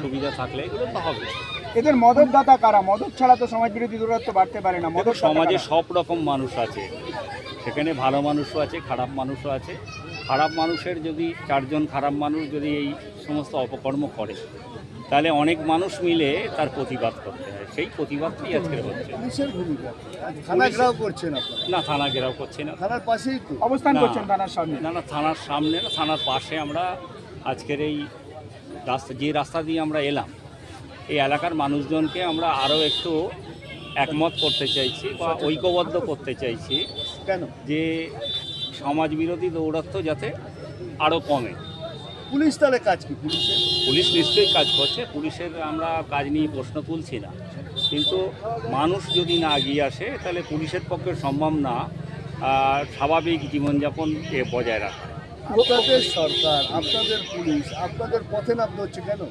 সুবিধা থাকলে এগুলো তো হবে। এদের মদত দাতা কারা? মদত ছাড়া তো সমাজ বিরোধী দূরত্ব বাড়তে পারে না। মদত সমাজে সব রকম মানুষ আছে। সেখানে ভালো মানুষও আছে খারাপ মানুষও আছে। খারাপ মানুষের যদি চারজন খারাপ মানুষ যদি এই সমস্ত অপকর্ম করে তাহলে অনেক মানুষ মিলে তার প্রতিবাদ করতে হয়। সেই প্রতিবাদটাই আজকে হচ্ছে। থানা ঘেরাও করছেন আপনারা? না থানা ঘেরাও করছে না। থানার পাশেই অবস্থান। করছেন থানার সামনে? না না থানার সামনে না থানার পাশে আমরা আজকের এই রাস্তা যে রাস্তা দিয়ে আমরা এলাম এই এলাকার মানুষজনকে আমরা আরও একটু একমত করতে চাইছি বা ঐক্যবদ্ধ করতে চাইছি কেন? যে সমাজ বিরোধী দৌরাত্ম যাতে আরও কমে। পুলিশ তাহলে কাজ কি? পুলিশের পুলিশ নিশ্চয়ই কাজ করছে পুলিশের আমরা কাজ নিয়ে প্রশ্ন তুলছি না। কিন্তু মানুষ যদি না এগিয়ে আসে তাহলে পুলিশের পক্ষে সম্ভব না স্বাভাবিক জীবনযাপন এ বজায় রাখা। আপনাদের সরকার আপনাদের পুলিশ আপনাদের পথে নামতে হচ্ছে কেন?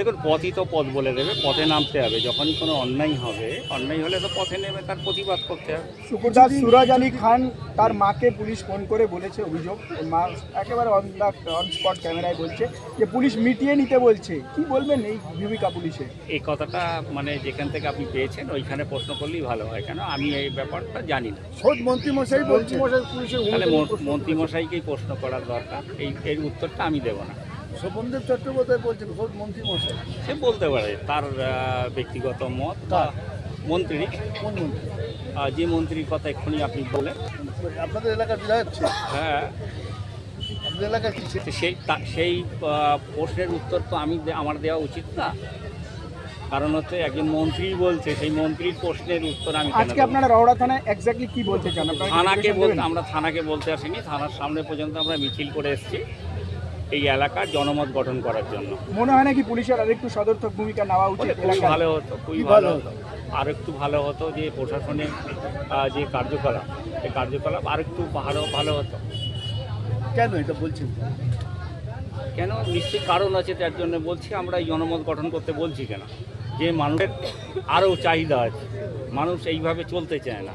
দেখুন পথই তো পথ বলে দেবে পথে নামতে হবে। যখন কোনো অন্যায় হবে অন্যায় হলে তো পথে নেমে তার প্রতিবাদ করতে হবে। শুকুরদা সুরাজ আলী খান তার মাকে পুলিশ ফোন করে বলেছে অভিযোগ। মা একেবারে অন দা অন স্পট ক্যামেরায় বলছে যে পুলিশ মিটিয়ে নিতে বলছে। কি বলবেন এই ভূমিকা পুলিশে? এই কথাটা মানে যেখান থেকে আপনি পেয়েছেন ওইখানে প্রশ্ন করলেই ভালো হয়। কেন? আমি এই ব্যাপারটা জানি না। খোদ মন্ত্রী মশাই বলছে। পুলিশের তাহলে মন্ত্রীমশাইকেই প্রশ্ন করার দরকার। এই এর উত্তরটা আমি দেবো না। শোভনদেব চট্টোপাধ্যায় বলছেন খোদ মন্ত্রী মশাই। সে বলতে পারে তার ব্যক্তিগত মত বা মন্ত্রী। কোন মন্ত্রী? আহ, যে মন্ত্রীর কথা এক্ষুনি আপনি বলেন আপনাদের এলাকার বিধায়ক ছিল? হ্যাঁ। আপনাদের এলাকার কি সেই সেই প্রশ্নের উত্তর তো আমি আমার দেওয়া উচিত না। কারণ হচ্ছে একজন মন্ত্রী বলছে সেই মন্ত্রীর প্রশ্নের উত্তর আমি আজকে আপনারা রওড়া থানায় এক্স্যাক্টলি কি বলতে চান? থানাকে বলতে আমরা থানাকে বলতে আসিনি থানার সামনে পর্যন্ত আমরা মিছিল করে এসেছি। এই এলাকার জনমত গঠন করার জন্য। মনে হয় নাকি পুলিশের আরেকটু সদর্থক ভূমিকা নেওয়া উচিত খুবই ভালো হতো খুবই ভালো হতো। আর একটু ভালো হতো যে প্রশাসনের যে কার্যকলাপ এই কার্যকলাপ আর একটু ভালো ভালো হতো। কেন এটা বলছেন? কেন? নিশ্চয়ই কারণ আছে তার জন্য বলছি আমরা এই জনমত গঠন করতে বলছি কেন? যে মানুষের আরও চাহিদা আছে। মানুষ এইভাবে চলতে চায় না।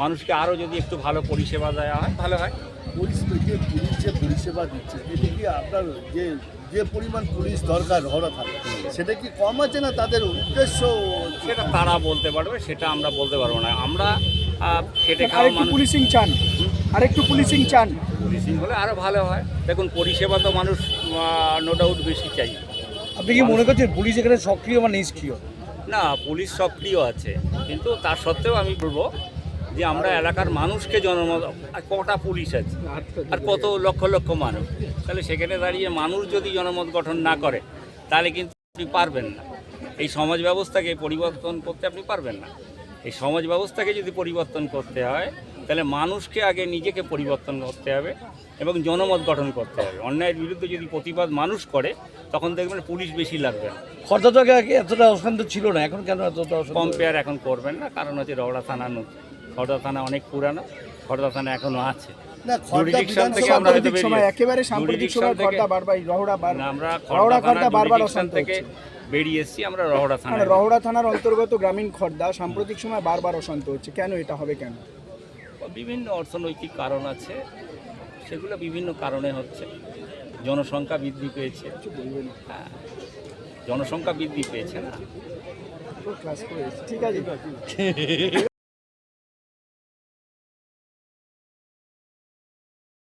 মানুষকে আরও যদি একটু ভালো পরিষেবা দেওয়া হয় ভালো হয়। পুলিশ তো যে পুলিশ যে পরিষেবা দিচ্ছে এটা কি আপনার যে যে পরিমাণ পুলিশ দরকার হরা থাকে সেটা কি কম আছে না তাদের উদ্দেশ্য? সেটা তারা বলতে পারবে সেটা আমরা বলতে পারব না। আমরা খেটে খাওয়া মানুষ পুলিশিং চান। আরেকটু পুলিশিং চান। পুলিশিং হলে আরও ভালো হয়। দেখুন পরিষেবা তো মানুষ নো ডাউট বেশি চাই। আপনি কি মনে করছেন পুলিশ এখানে সক্রিয় বা নিষ্ক্রিয়? না পুলিশ সক্রিয় আছে কিন্তু তার সত্ত্বেও আমি বলব যে আমরা এলাকার মানুষকে জনমত আর কটা পুলিশ আছে? আর কত লক্ষ লক্ষ মানুষ? তাহলে সেখানে দাঁড়িয়ে মানুষ যদি জনমত গঠন না করে তাহলে কিন্তু আপনি পারবেন না। এই সমাজ ব্যবস্থাকে পরিবর্তন করতে আপনি পারবেন না। এই সমাজ ব্যবস্থাকে যদি পরিবর্তন করতে হয় তাহলে মানুষকে আগে নিজেকে পরিবর্তন করতে হবে এবং জনমত গঠন করতে হবে। অন্যায়ের বিরুদ্ধে যদি প্রতিবাদ মানুষ করে তখন দেখবেন পুলিশ বেশি লাগবে না। খর্দা তো আগে এতটা অশান্ত ছিল না এখন কেন এতটা কম্পেয়ার এখন করবেন না কারণ হচ্ছে রওড়া থানা নতুন। খড়দা থানা অনেক পুরানো খড়দা থানা এখনও আছে বেরিয়ে- রহড়া আমরা রওড়া থানা এসেছি আমরা রহড়া থানার অন্তর্গত গ্রামীণ খর্দা সাম্প্রতিক সময় বারবার অশান্ত হচ্ছে। কেন এটা হবে কেন? বিভিন্ন অর্থনৈতিক কারণ আছে সেগুলো বিভিন্ন কারণে হচ্ছে। জনসংখ্যা বৃদ্ধি পেয়েছে। হ্যাঁ জনসংখ্যা বৃদ্ধি পেয়েছে না। ঠিক আছে।